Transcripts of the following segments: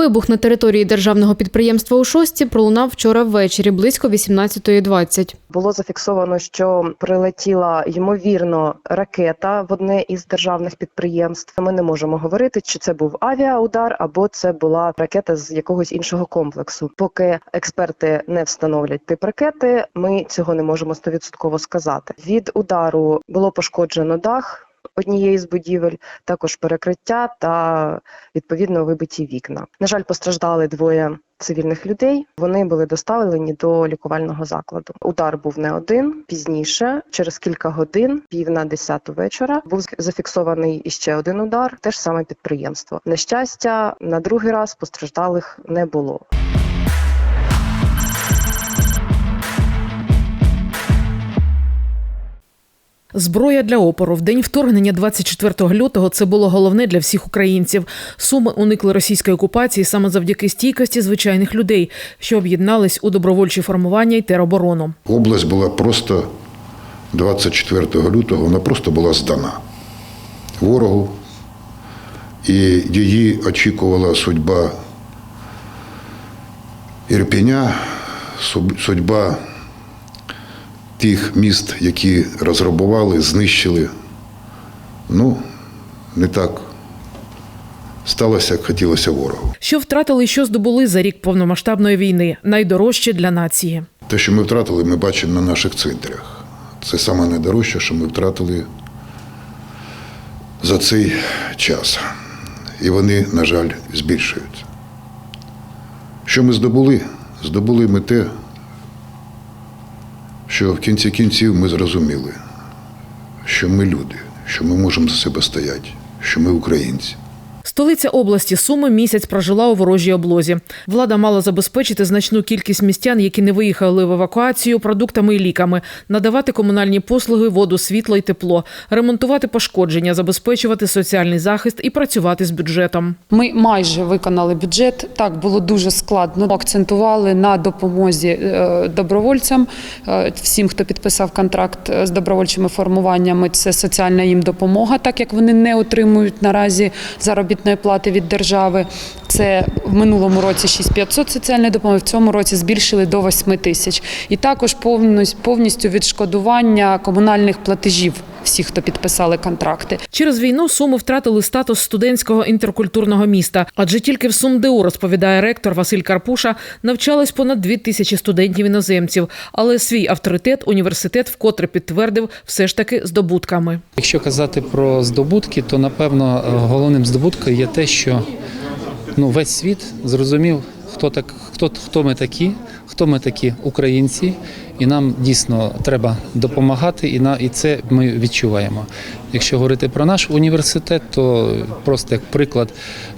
Вибух на території державного підприємства у шості пролунав вчора ввечері близько 18.20. Було зафіксовано, що прилетіла ймовірно ракета в одне із державних підприємств. Ми не можемо говорити, чи це був авіаудар або це була ракета з якогось іншого комплексу. Поки експерти не встановлять тип ракети, ми цього не можемо стовідсотково сказати. Від удару було пошкоджено дах. Однієї з будівель, також перекриття та відповідно вибиті вікна. На жаль, постраждали двоє цивільних людей. Вони були доставлені до лікувального закладу. Удар був не один. Пізніше, через кілька годин, пів на десяту вечора, був зафіксований іще один удар. Те ж саме підприємство. На щастя, на другий раз постраждалих не було. Зброя для опору в день вторгнення 24 лютого це було головне для всіх українців. Суми уникли російської окупації саме завдяки стійкості звичайних людей, що об'єднались у добровольчі формування й тероборону. Область була просто 24 лютого, вона просто була здана ворогу, і її очікувала судьба Ірпеня, суб- судьба тих міст, які розграбували, знищили. Ну, не так сталося, як хотілося ворогу. Що втратили, що здобули за рік повномасштабної війни, найдорожче для нації. Те, що ми втратили, ми бачимо на наших цвинтарях. Це саме найдорожче, що ми втратили за цей час. І вони, на жаль, збільшуються. Що ми здобули? Здобули ми те, що в кінці кінців ми зрозуміли, що ми люди, що ми можемо за себе стояти, що ми українці. Столиця області Суми місяць прожила у ворожій облозі. Влада мала забезпечити значну кількість містян, які не виїхали в евакуацію, продуктами і ліками, надавати комунальні послуги, воду, світло і тепло, ремонтувати пошкодження, забезпечувати соціальний захист і працювати з бюджетом. Ми майже виконали бюджет. Так було дуже складно. Акцентували на допомозі е, добровольцям, е, всім, хто підписав контракт е, з добровольчими формуваннями. Це соціальна їм допомога, так як вони не отримують наразі заробітної плати від держави. Це в минулому році 6500 соціальної допомоги, в цьому році збільшили до 8 тисяч. І також повністю відшкодування комунальних платежів всіх, хто підписали контракти. Через війну Суми втратили статус студентського інтеркультурного міста. Адже тільки в СумДУ, розповідає ректор Василь Карпуша, навчались понад дві тисячі студентів іноземців. Але свій авторитет університет вкотре підтвердив все ж таки здобутками. Якщо казати про здобутки, то напевно е, головним здобутком є те, що ну, весь світ зрозумів, хто так, хто, хто ми такі, хто ми такі українці, і нам дійсно треба допомагати, і на і це ми відчуваємо. Якщо говорити про наш університет, то просто як приклад,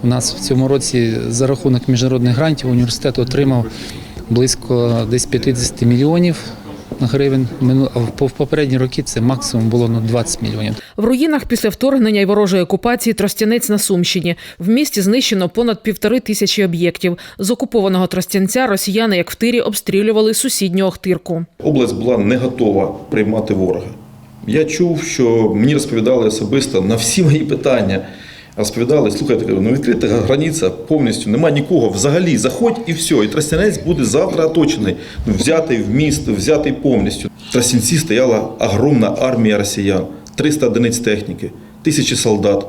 у нас в цьому році за рахунок міжнародних грантів університет отримав близько десь 50 мільйонів гривень. Мину- а в в попередні роки це максимум було ну, 20 мільйонів. В руїнах після вторгнення і ворожої окупації Тростянець на Сумщині. В місті знищено понад півтори тисячі об'єктів. З окупованого Тростянця росіяни, як в тирі, обстрілювали сусідню Охтирку. область була не готова приймати ворога. Я чув, що мені розповідали особисто на всі мої питання. Розповідали, слухайте, ну відкрита границя повністю, нема нікого. Взагалі заходь і все. І Тростянець буде завтра оточений, ну, взятий в місто, взятий повністю. В Тростянці стояла огромна армія росіян, 300 одиниць техніки, тисячі солдат,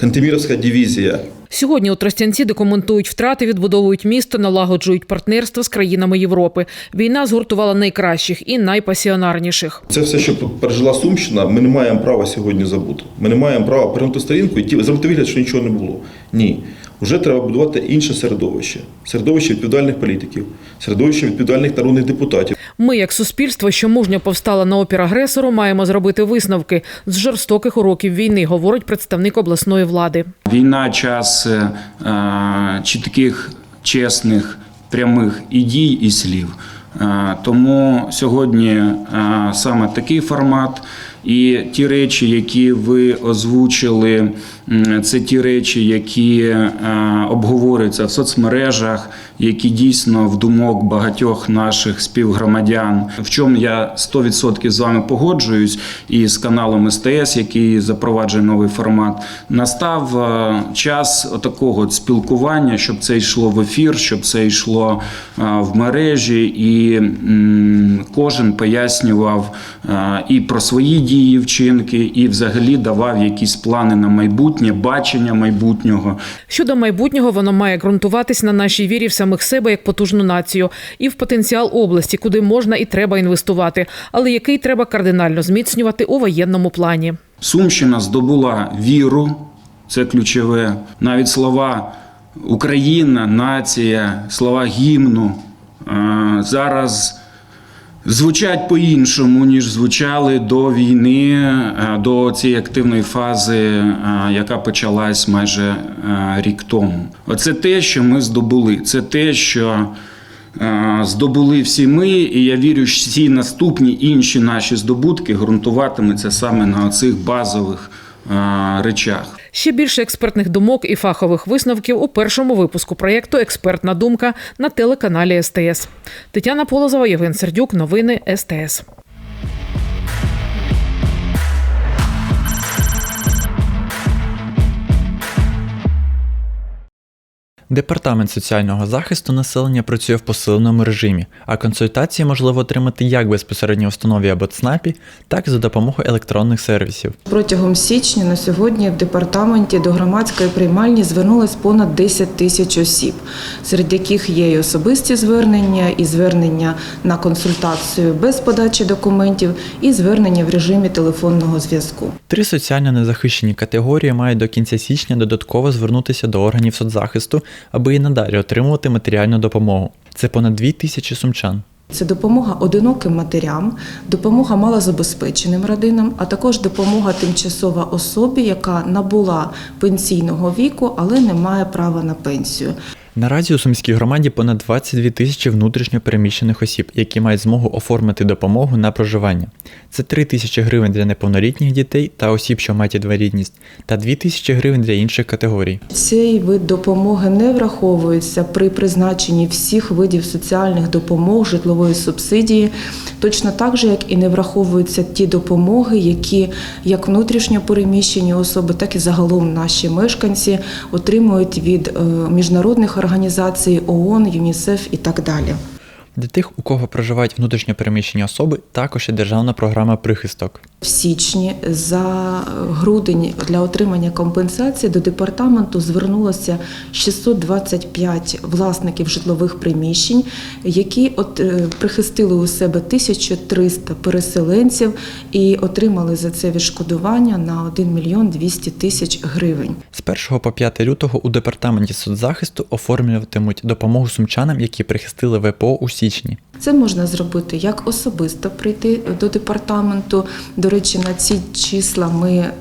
Кантеміровська дивізія. Сьогодні у Тростянці документують втрати, відбудовують місто, налагоджують партнерство з країнами Європи. Війна згуртувала найкращих і найпасіонарніших. Це все, що пережила Сумщина, ми не маємо права сьогодні забути. Ми не маємо права перегнути сторінку і зробити вигляд, що нічого не було. Ні. Вже треба будувати інше середовище. Середовище відповідальних політиків, середовище відповідальних народних депутатів. Ми, як суспільство, що мужньо повстало на опір агресору, маємо зробити висновки з жорстоких уроків війни, говорить представник обласної влади. Війна час е, е, чітких, чесних, прямих і дій, і слів. Е, Тому сьогодні е, саме такий формат. І ті речі, які ви озвучили, це ті речі, які е, обговорюються в соцмережах, які дійсно в думок багатьох наших співгромадян. В чому я 100% з вами погоджуюсь, і з каналом СТС, який запроваджує новий формат, настав е, час такого спілкування, щоб це йшло в ефір, щоб це йшло е, в мережі, і кожен пояснював і про свої дії, вчинки, і взагалі давав якісь плани на майбутнє, бачення майбутнього. Щодо майбутнього, воно має ґрунтуватись на нашій вірі в самих себе як потужну націю і в потенціал області, куди можна і треба інвестувати, але який треба кардинально зміцнювати у воєнному плані. Сумщина здобула віру, це ключове. Навіть слова Україна, нація, слова гімну зараз звучать по-іншому, ніж звучали до війни, е, до цієї активної фази, е, яка почалась майже е, рік тому. Оце те, що ми здобули. Це те, що здобули всі ми, і я вірю, що всі наступні інші наші здобутки ґрунтуватимуться саме на оцих базових речах. Ще більше експертних думок і фахових висновків у першому випуску проєкту Експертна думка на телеканалі СТС. Тетяна Полозова, Євген Сердюк. Новини СТС. Департамент соціального захисту населення працює в посиленому режимі, а консультації можливо отримати як безпосередньо в установі або ЦНАПі, так і за допомогою електронних сервісів. Протягом січня на сьогодні в департаменті до громадської приймальні звернулось понад 10 тисяч осіб, серед яких є і особисті звернення, і звернення на консультацію без подачі документів, і звернення в режимі телефонного зв'язку. Три соціально незахищені категорії мають до кінця січня додатково звернутися до органів соцзахисту, аби і надалі отримувати матеріальну допомогу. Це понад дві тисячі сумчан. Це допомога одиноким матерям, допомога малозабезпеченим родинам, а також допомога тимчасова особі, яка набула пенсійного віку, але не має права на пенсію. Наразі у сумській громаді понад 22 тисячі внутрішньо переміщених осіб, які мають змогу оформити допомогу на проживання. Це 3 тисячі гривень для неповнолітніх дітей та осіб, що мають інвалідність, та 2 тисячі гривень для інших категорій. Цей вид допомоги не враховується при призначенні всіх видів соціальних допомог, житлової субсидії, точно так же, як і не враховуються ті допомоги, які як внутрішньо переміщені особи, так і загалом наші мешканці отримують від е, міжнародних організацій ООН, ЮНІСЕФ і так далі. Для тих, у кого проживають внутрішньо переміщені особи, також є державна програма прихисток. В січні за грудень для отримання компенсації до департаменту звернулося 625 власників житлових приміщень, які от, е, прихистили у себе 1300 переселенців і отримали за це відшкодування на 1 мільйон 200 тисяч гривень. З 1 по 5 лютого у департаменті соцзахисту оформлюватимуть допомогу сумчанам, які прихистили ВПО у січні. Це можна зробити як особисто прийти до департаменту. До речі, на ці числа ми е,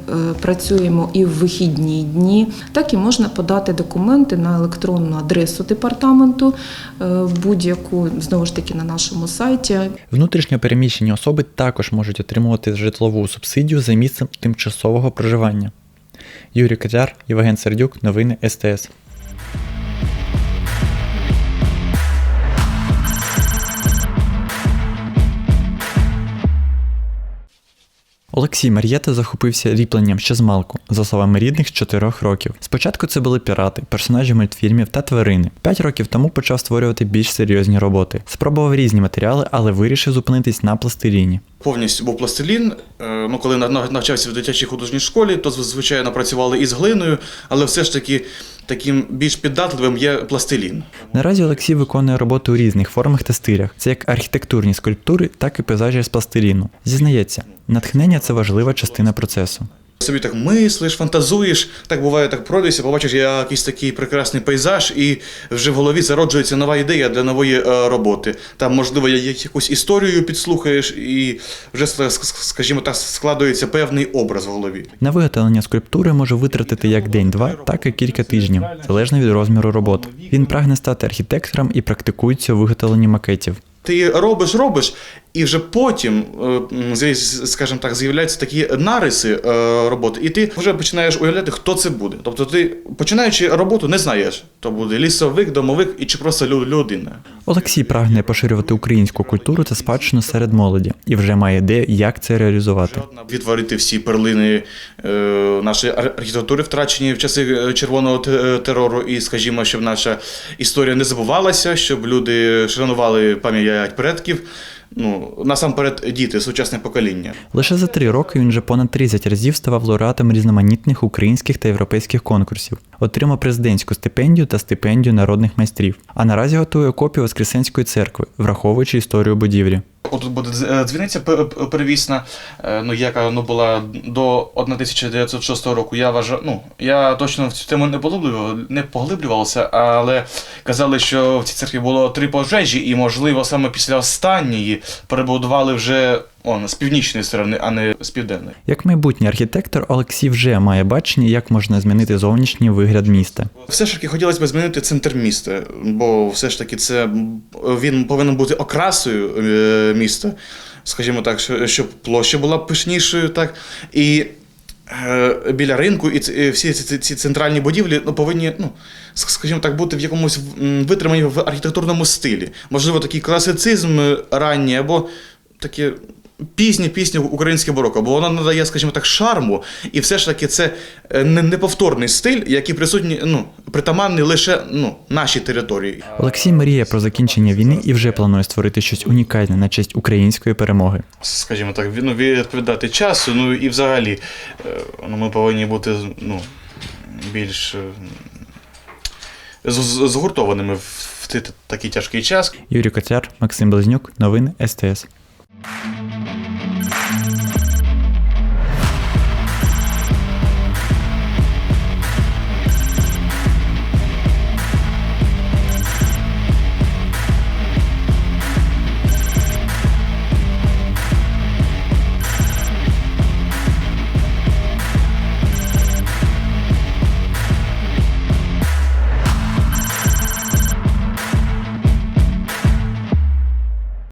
працюємо і в вихідні дні, так і можна подати документи на електронну адресу департаменту, е, будь-яку знову ж таки на нашому сайті. Внутрішньо переміщені особи також можуть отримувати житлову субсидію за місцем тимчасового проживання. Юрій Котяр, Євген Сердюк, новини СТС. Олексій Мар'єта захопився ліпленням ще з малку, за словами рідних з 4 років. Спочатку це були пірати, персонажі мультфільмів та тварини. П'ять років тому почав створювати більш серйозні роботи. Спробував різні матеріали, але вирішив зупинитись на пластиліні. Повністю був пластилін. Е, Ну, коли на- на- навчався в дитячій художній школі, то звичайно працювали із глиною, але все ж таки таким більш піддатливим є пластилін. Наразі Олексій виконує роботу у різних формах та стилях. Це як архітектурні скульптури, так і пейзажі з пластиліну. Зізнається, натхнення це важлива частина процесу. Собі так мислиш, фантазуєш. Так буває, так пройдешся, побачиш якийсь такий прекрасний пейзаж, і вже в голові зароджується нова ідея для нової е, роботи. Там, можливо, якусь історію підслухаєш, і вже, скажімо так, складується певний образ в голові. На виготовлення скульптури може витратити як день-два, так і кілька тижнів, залежно від розміру роботи. Він прагне стати архітектором і практикується у виготовленні макетів. Ти робиш, робиш, і вже потім, е, скажімо так, з'являються такі нариси е, роботи, і ти вже починаєш уявляти, хто це буде. Тобто ти, починаючи роботу, не знаєш, то буде лісовик, домовик і чи просто лю- людина. Олексій прагне поширювати українську культуру та спадщину серед молоді і вже має ідею, як це реалізувати. Відтворити всі перлини е, нашої архітектури, втрачені в часи червоного терору, і, скажімо, щоб наша історія не забувалася, щоб люди шанували пам'ять предків. Ну, насамперед, діти, сучасне покоління. Лише за три роки він вже понад 30 разів ставав лауреатом різноманітних українських та європейських конкурсів, отримав президентську стипендію та стипендію народних майстрів. А наразі готує копію Воскресенської церкви, враховуючи історію будівлі. Отут буде е, дзвіниця п- первісна, е, ну, яка ну, була до 1906 року. Я вважаю, ну, я точно в цю тему не поглиблював, не поглиблювався, але казали, що в цій церкві було три пожежі, і, можливо, саме після останньої перебудували вже он, з північної сторони, а не з південної. Як майбутній архітектор, Олексій вже має бачення, як можна змінити зовнішній вигляд міста. Все ж таки хотілося б змінити центр міста, бо все ж таки це він повинен бути окрасою е, міста, скажімо так, щоб площа була пишнішою, так і. е, Біля ринку і всі ці, ці, ці центральні будівлі ну, повинні, ну, скажімо так, бути в якомусь м, витримані в архітектурному стилі. Можливо, такий класицизм е, ранній або таке пізнє піснє українське бароко, бо воно надає, скажімо так, шарму, і все ж таки це е, неповторний стиль, який присутній, ну, притаманний лише ну, нашій території. Олексій мріє про закінчення війни і вже планує створити щось унікальне на честь української перемоги. Скажімо так, ну, відповідати часу, ну і взагалі е, ну, ми повинні бути ну, більш е, згуртованими в такий тяжкий час. Юрій Коцяр, Максим Близнюк, новини СТС.